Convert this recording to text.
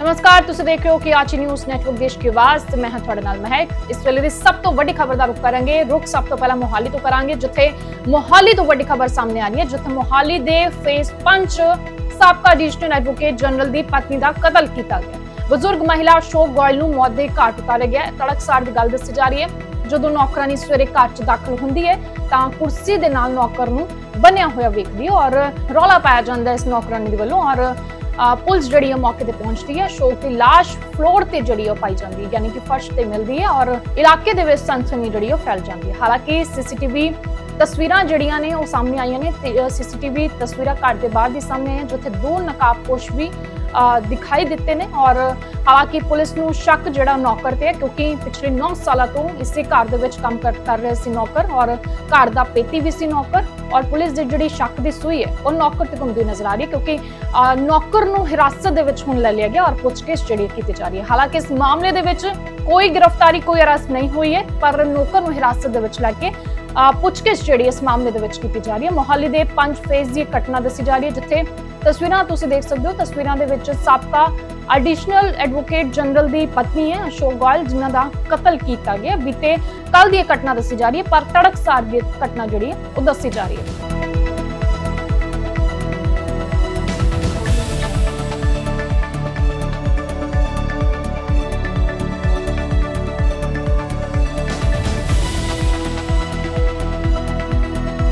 ਨਮਸਕਾਰ, ਤੁਸੀਂ ਦੇਖ ਰਹੇ ਹੋ ਕਿ ਆਚੀ ਨਿਊਜ਼ ਨੈਟਵਰਕ ਦੇਸ਼ ਦੀ ਆਵਾਜ਼। ਤੇ ਮੈਂ ਹਾਂ ਤੁਹਾਡੇ ਨਾਲ ਮਹਿਕ। ਇਸ ਵੇਲੇ ਦੀ ਸਭ ਤੋਂ ਵੱਡੀ ਖਬਰ ਦਾ ਰੁਖ ਕਰਾਂਗੇ। ਰੁਖ ਸਭ ਤੋਂ ਪਹਿਲਾਂ ਮੋਹਾਲੀ ਤੋਂ ਕਰਾਂਗੇ, ਜਿੱਥੇ ਮੋਹਾਲੀ ਤੋਂ ਵੱਡੀ ਖਬਰ ਸਾਹਮਣੇ ਆ ਰਹੀ ਹੈ, ਜਿੱਥੇ ਮੋਹਾਲੀ ਦੇ ਫੇਸ 5 ਸਾਬਕਾ ਐਡੀਸ਼ਨਲ ਐਡਵੋਕੇਟ ਜਨਰਲ ਦੀ ਪਤਨੀ ਦਾ ਕਤਲ ਕੀਤਾ ਗਿਆ। ਬਜ਼ੁਰਗ ਮਹਿਲਾ ਅਸ਼ੋਕ ਗੋਇਲ ਨੂੰ ਮੌਤ ਦੇ ਘਾਟ ਉਤਾਰਿਆ ਗਿਆ ਹੈ। ਤੜਕਸਾਰ ਦੀ ਗੱਲ ਦੱਸੀ ਜਾ ਰਹੀ ਹੈ। ਜਦੋਂ ਨੌਕਰਾਨੀ ਸਵੇਰੇ ਘਰ 'ਚ ਦਾਖਲ ਹੁੰਦੀ ਹੈ, ਤਾਂ ਕੁਰਸੀ ਦੇ ਨਾਲ ਨੌਕਰ ਨੂੰ ਬੰਨਿਆ ਹੋਇਆ ਵੇਖਦੀ ਹੈ ਔਰ ਰੌਲਾ ਪਾਇਆ ਜਾਂਦਾ ਇਸ ਨੌਕਰਾਨੀ ਦੇ ਵੱਲੋਂ ਔਰ ਪੁਲਿਸ ਜਿਹੜੀ ਹੈ ਮੌਕੇ ਤੇ ਪਹੁੰਚਦੀ ਹੈ ਅਸ਼ੋਕ ਦੀ ਲਾਸ਼ ਫਲੋਰ ਤੇ ਜਿਹੜੀ ਉਹ ਪਾਈ ਜਾਂਦੀ ਹੈ, ਯਾਨੀ ਕਿ ਫਰਸ਼ ਤੇ ਮਿਲਦੀ ਹੈ ਔਰ ਇਲਾਕੇ ਦੇ ਵਿੱਚ ਸਨਸਨੀ ਜਿਹੜੀ ਉਹ ਫੈਲ ਜਾਂਦੀ ਹੈ। ਹਾਲਾਂਕਿ ਸੀਸੀਟੀਵੀ ਤਸਵੀਰਾਂ ਜਿਹੜੀਆਂ ਨੇ ਉਹ ਸਾਹਮਣੇ ਆਈਆਂ ਨੇ ਸੀਸੀਟੀਵੀ ਤਸਵੀਰਾਂ ਘਰ ਦੇ ਬਾਹਰ ਦੀ ਸਾਹਮਣੇ ਆਈਆਂ ਜਿੱਥੇ ਦੋ ਨਕਾਬਪੋਸ਼ ਵੀ ਦਿਖਾਈ ਦਿੱਤੇ ਨੇ ਔਰ ਹਾਲਾਂਕਿ ਪੁਲਿਸ ਨੂੰ ਸ਼ੱਕ ਜਿਹੜਾ ਨੌਕਰ ਤੇ ਹੈ ਕਿਉਂਕਿ ਪਿਛਲੇ 9 ਸਾਲਾਂ ਤੋਂ ਇਸੇ ਘਰ ਦੇ ਵਿੱਚ ਕੰਮ ਕਰ ਕਰ ਰਹੇ ਸੀ ਨੌਕਰ ਔਰ ਘਰ ਦਾ ਪੇਤੀ ਵੀ ਸੀ ਨੌਕਰ। ਔਰ ਪੁਲਿਸ ਦੀ ਜਿਹੜੀ ਸ਼ੱਕ ਦੀ ਸੂਈ ਹੈ, ਉਹ ਨੌਕਰ ਤੇ ਘੁੰਮਦੀ ਨਜ਼ਰ ਆ ਰਹੀ ਹੈ ਕਿਉਂਕਿ ਨੌਕਰ ਨੂੰ ਹਿਰਾਸਤ ਦੇ ਵਿੱਚ ਹੁਣ ਲੈ ਲਿਆ ਗਿਆ ਔਰ ਪੁੱਛਗਿੱਛ ਜਿਹੜੀ ਕੀਤੀ ਜਾ ਰਹੀ ਹੈ। ਹਾਲਾਂਕਿ ਇਸ ਮਾਮਲੇ ਦੇ ਵਿੱਚ ਕੋਈ ਗ੍ਰਿਫਤਾਰੀ, ਕੋਈ ਅਰੈਸਟ ਨਹੀਂ ਹੋਈ ਹੈ, ਪਰ ਨੌਕਰ ਨੂੰ ਹਿਰਾਸਤ ਦੇ ਵਿੱਚ ਲੈ ਕੇ ਪੁੱਛਗਿੱਛ ਜਿਹੜੀ ਇਸ ਮਾਮਲੇ ਦੇ ਵਿੱਚ ਕੀਤੀ ਜਾ ਰਹੀ ਹੈ। ਮੋਹਾਲੀ ਦੇ ਪੰਜ ਫੇਜ਼ ਦੀ ਇਹ ਘਟਨਾ ਦੱਸੀ ਜਾ ਰਹੀ ਹੈ, ਜਿੱਥੇ ਤਸਵੀਰਾਂ ਤੁਸੀਂ ਦੇਖ ਸਕਦੇ ਹੋ। ਤਸਵੀਰਾਂ ਦੇ ਵਿੱਚ ਸਾਬਕਾ ਐਡੀਸ਼ਨਲ ਐਡਵੋਕੇਟ ਜਨਰਲ ਦੀ ਪਤਨੀ ਹੈ ਅਸ਼ੋਕ ਗੋਇਲ, ਜਿਨ੍ਹਾਂ ਦਾ ਕਤਲ ਕੀਤਾ ਗਿਆ। ਬੀਤੇ ਕੱਲ ਦੀ ਇਹ ਘਟਨਾ ਦੱਸੀ ਜਾ ਰਹੀ ਹੈ, ਪਰ ਤੜਕਸਾਰ ਦੀ ਘਟਨਾ ਜਿਹੜੀ ਹੈ, ਉਹ ਦੱਸੀ ਜਾ ਰਹੀ ਹੈ।